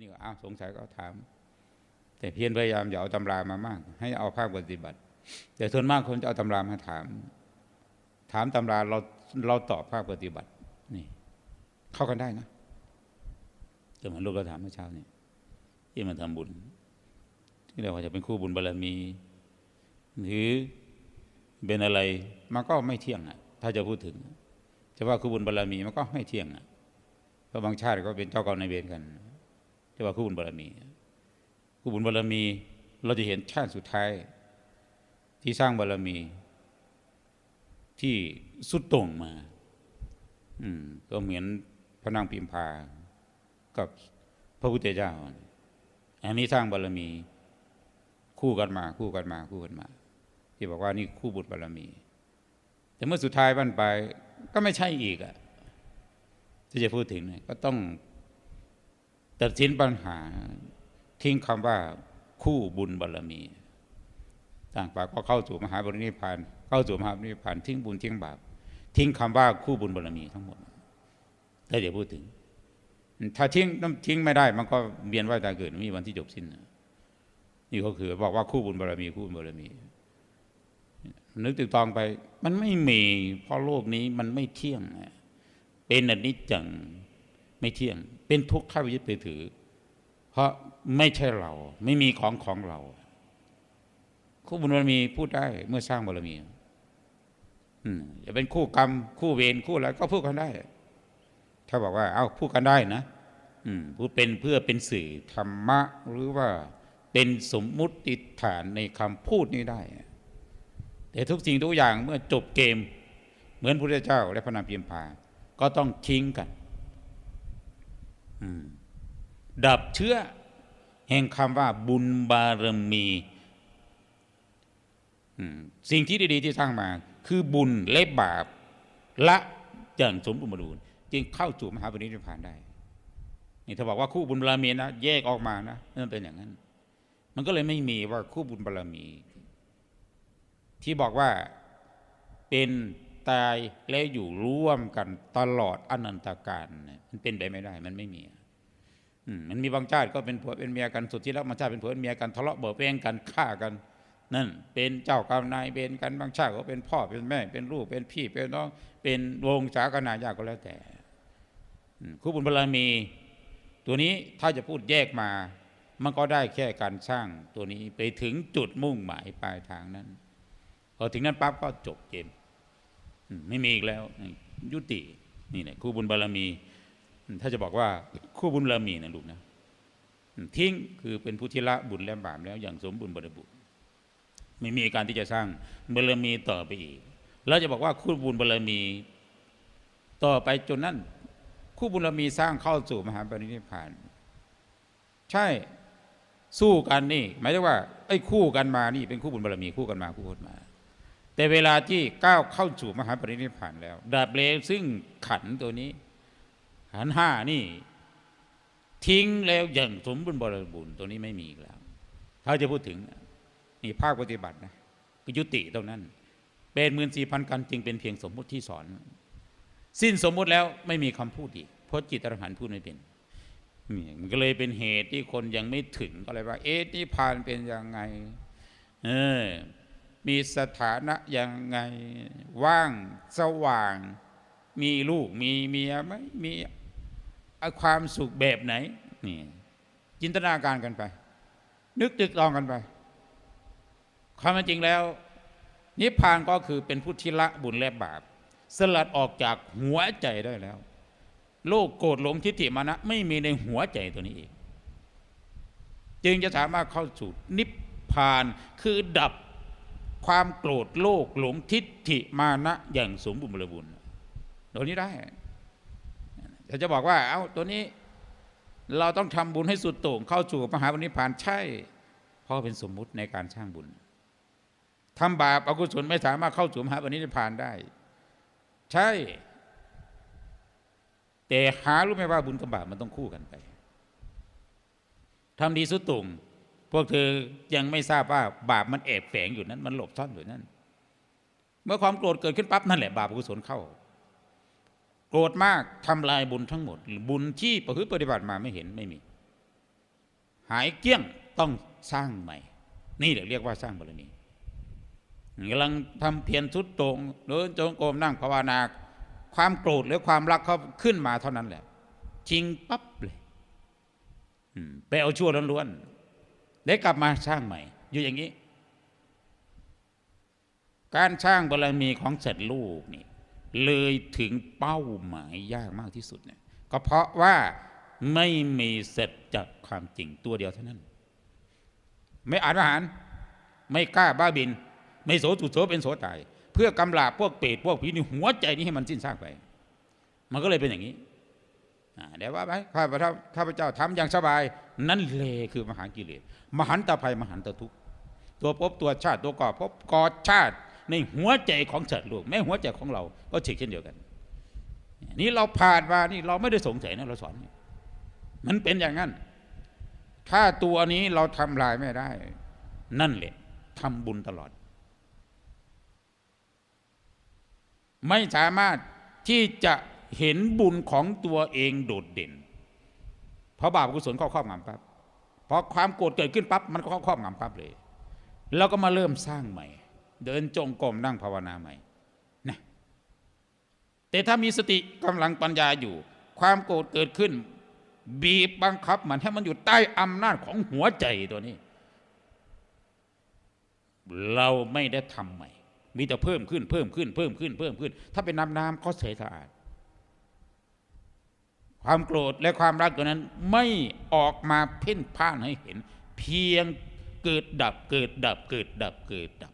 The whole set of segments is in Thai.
นี่ก็อ้าวสงสัยก็ถาม แต่เพียรพยายามอย่าเอาตำรามามาก ให้เอาภาคปฏิบัติ แต่ส่วนมากคนจะเอาตำรามาถาม ถามตำราเราเราตอบภาคปฏิบัตินี่ เข้ากันได้นะจะเหมือนลูกเราถามเมื่อเช้านี่ที่มาทำบุญ ที่เราว่าจะเป็นคู่บุญบารมี หรือเป็นอะไรมันก็ไม่เที่ยงอะ ถ้าจะพูดถึงจะว่าคู่บุญบารมีมันก็ไม่เที่ยงอะเพราะบางชาติก็เป็นเจ้ากรรมนายเวรกัน จะว่าคู่บุญบารมี คู่บุญบารมี เราจะเห็นชาติสุดท้าย ที่สร้างบารมี ที่สุดโต่งมา อืม ก็เหมือนพระนางพิมพา กับพระพุทธเจ้า อันนี้สร้างบารมี คู่กันมา คู่กันมา คู่กันมา ที่บอกว่านี่คู่บุญบารมี แต่เมื่อสุดท้ายบันไปก็ไม่ใช่อีกอะที่จะพูดถึงเนี่ยก็ต้อง ตัดสินปัญหาทิ้งคำว่าคู่บุญบารมี ต่างปากก็เข้าสู่มหาบริณิพานเข้าสู่มหาบริณิพานทิ้งบุญทิ้งบาปทิ้งคำว่าคู่บุญบารมีทั้งหมดถ้าจะพูดถึง ถ้าทิ้งทิ้งไม่ได้ มันก็เวียนว่ายตายเกิดมีวันที่จบสิ้นนี่ก็คือบอกว่าคู่บุญบารมีคู่บุญบารมี นึกตึกตองไป มันไม่มีเพราะโลกนี้มันไม่เที่ยงเป็นอนิจจัง ไม่เที่ยง เป็นทุกข์ถ้าไปยึดไปถือ เพราะไม่ใช่เรา ไม่มีของของเราคู่บุญบารมีพูดได้เมื่อสร้างบารมีอืมจะเป็นคู่กรรม คู่เวรคู่อะไรก็พูดกันได้ ถ้าบอกว่า เอาพูดกันได้นะอืมพูดเป็นเพื่อเป็นสื่อธรรมะ หรือว่าเป็นสมมุติฐานในคำพูดนี้ได้ แต่ทุกสิ่งทุกอย่างเมื่อจบเกม เหมือนพระเจ้าและพระนามพิมพา ก็ต้องทิ้งกัน ดับเชื้อแห่งคำว่าบุญบารมีสิ่งที่ดีๆที่สร้างมา คือบุญและบาปละอย่างสมบูรณ์บรจึงเข้าสู่มหาปณิธานได้นี่ถ้าบอกว่าคู่บุญบารมีนะแยกออกมานะนั่นเป็นอย่างนั้น มันก็เลยไม่มีว่าคู่บุญบารมี ที่บอกว่าเป็น ตายแล้วอยู่ร่วมกันตลอดอนันตการมันเป็นไปไม่ได้ มันไม่มีมันมีบางชาติก็เป็นผัวเป็นเมียกันสุดที่แล้วบางชาติเป็นผัวเป็นเมียกันทะเลาะเบาแวงกันฆ่ากัน นั่น เป็นเจ้ากรรมนายเวรกันบางชาติก็เป็นพ่อเป็นแม่ เป็นลูกเป็นพี่เป็นน้อง เป็นวงศากนายาก็แล้วแต่คู่บุญบารมี ตัวนี้ถ้าจะพูดแยกมา มันก็ได้แค่การสร้างตัวนี้ไปถึงจุดมุ่งหมายปลายทางนั้นพอถึงนั้นปั๊บก็จบเกม ไม่มีอีกแล้ว ยุตินี่แหละคู่บุญบารมี ถ้าจะบอกว่าคู่บุญบารมีนะลูกนะทิ้งคือเป็นผู้ที่ละบุญและบาปแล้วอย่างสมบูรณ์บริบูรณ์ไม่มีการที่จะสร้างบารมีต่อไปอีก แล้วจะบอกว่าคู่บุญบารมีต่อไปจนนั้นคู่บุญบารมีสร้างเข้าสู่มหาปรินิพพานใช่สู้กันนี่ หมายถึงว่าไอ้คู่กันมานี่เป็นคู่บุญบารมีคู่กันมาคู่กันมา แต่เวลาที่ก้าวเข้าสู่มหาปรินิพพานแล้วดาบเลวซึ่งขันตัวนี้ ขันห้านี่ ทิ้งแล้วอย่างสมบูรณ์บริบูรณ์ตัวนี้ไม่มีอีกแล้วถ้าจะพูดถึงนี่ภาคปฏิบัตินะก็ยุติตรงนั้นเป็นหมื่นสี่พันกันจึงเป็นเพียงสมมุติที่สอน สิ้นสมมุติแล้วไม่มีคำพูดอีกเพราะจิตอรหันต์พูดไม่เป็นมันก็เลยเป็นเหตุที่คนยังไม่ถึงก็เลยว่า เอ๊ะนิพพานเป็นยังไง เออ มีสถานะยังไงว่างสว่าง มีลูกมีเมียไหมมีความสุขแบบไหนนี่จินตนาการกันไป นึกตึกตองกันไป ความจริงแล้ว นิพพานก็คือเป็นผู้ที่ละบุญและบาป สลัดออกจากหัวใจได้แล้ว โลกโกรธหลงทิฏฐิมานะไม่มีในหัวใจตัวนี้เองจึงจะสามารถเข้าสู่นิพพานคือดับ ความโกรธโลกหลงทิฏฐิมานะอย่างสมบูรณ์บริบูรณ์ตัวนี้ได้ถ้าจะบอกว่า เอา้าตัวนี้เราต้องทำบุญให้สุดโต่งเข้าสู่มหาวินิพานใช่เพราะเป็นสมมุติในการสร้างบุญทำบาปอกุศลไม่สามารถเข้าสู่มหาวินิพานได้ ใช่ แต่หารู้ไหมว่าบุญกับบาปมันต้องคู่กันไปทำดีสุดตุ่ง พวกเธอยังไม่ทราบว่าบาปมันแอบแฝงอยู่นั้น มันหลบซ่อนอยู่นั้น เมื่อความโกรธเกิดขึ้นปั๊บนั่นแหละบาปกุศลเข้า โกรธมากทำลายบุญทั้งหมด บุญที่ประพฤติปฏิบัติมาไม่เห็นไม่มี หายเกี้ยงต้องสร้างใหม่ นี่แหละเรียกว่าสร้างบารมีกำลังทำเพียรสุดโตรงเดินจงกรมนั่งภาวนา ความโกรธหรือความรักเขาขึ้นมาเท่านั้นแหละ จริงปั๊บเลยไปเอาชั่วล้วนๆ ได้กลับมาสร้างใหม่ อยู่อย่างนี้ การสร้างบารมีของสัตว์ลูกนี่เลยถึงเป้าหมายยากมากที่สุดเนี่ยก็เพราะว่าไม่มีเสร็จจากความจริงตัวเดียวเท่านั้น ไม่อ่านอาหาร ไม่กล้าบ้าบิน ไม่โสจุโสเป็นโสตาย เพื่อกำลาบพวกเปรตพวกผีนี่หัวใจนี้ให้มันสิ้นซากไป มันก็เลยเป็นอย่างนี้ เดี๋ยวว่าไปข้าพเจ้าข้าพเจ้าทำอย่างสบาย นั่นเลยคือมหากิเลสมหันตภัยมหันตทุกตัวภพตัวชาติตัวก่อภพก่อชาติในหัวใจของสัตว์โลกแม้หัวใจของเราก็เช่นเช่นเดียวกัน นี่เราผ่านมานี่เราไม่ได้สงสัยนะเราสอนมันเป็นอย่างนั้น ถ้าตัวนี้เราทำลายไม่ได้ นั่นแหละทำบุญตลอด ไม่สามารถที่จะ เห็นบุญของตัวเองโดดเด่น เพราะบาปกุศลเข้าครอบงำปั๊บพอความโกรธเกิดขึ้นปั๊บมันก็เข้าครอบงำปั๊บเลย แล้วก็มาเริ่มสร้างใหม่ เดินจงกรมนั่งภาวนาใหม่นะแต่ถ้ามีสติกำลังปัญญาอยู่ ความโกรธเกิดขึ้น บีบบังคับมันให้มันอยู่ใต้อำนาจของหัวใจตัวนี้ เราไม่ได้ทำใหม่ มีแต่เพิ่มขึ้นเพิ่มขึ้นเพิ่มขึ้นเพิ่มขึ้น ถ้าเป็นน้ำน้ำก็ใสสะอาด ความโกรธและความรักตัวนั้นไม่ออกมาเพ่นพ่านให้เห็น เพียงเกิดดับเกิดดับเกิดดับเกิดดับ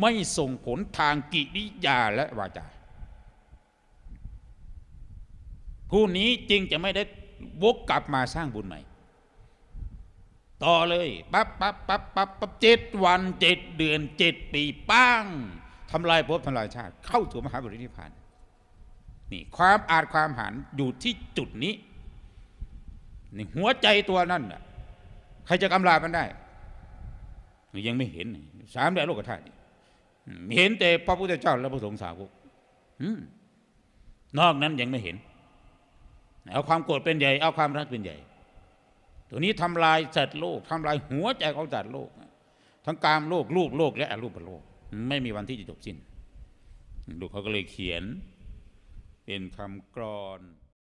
ไม่ส่งผลทางกิริยาและวาจาผู้นี้จึงจะไม่ได้วกกลับมาสร้างบุญใหม่ ต่อเลยปั๊บปั๊บปั๊บปั๊บปั๊บเจ็ดวันเจ็ดเดือนเจ็ดปีป้างทำลายภพทำลายชาติ เข้าสู่มหาบรินิพพาน นี่ความอาจความหันอยู่ที่จุดนี้นี่หัวใจตัวนั่นน่ะใครจะกำลามันได้ ยังไม่เห็นสามแดนโลกธาตุเห็นแต่พระพุทธเจ้าและพระสงฆ์สาวกนอกนั้นยังไม่เห็น เอาความโกรธเป็นใหญ่ เอาความรักเป็นใหญ่ ตัวนี้ทำลายสัตว์โลกทำลายหัวใจของสัตว์โลก ทั้งกามโลกรูปโลกและอรูปโลก ไม่มีวันที่จะจบสิ้น ลูกเขาก็เลยเขียน เป็นคำกรอน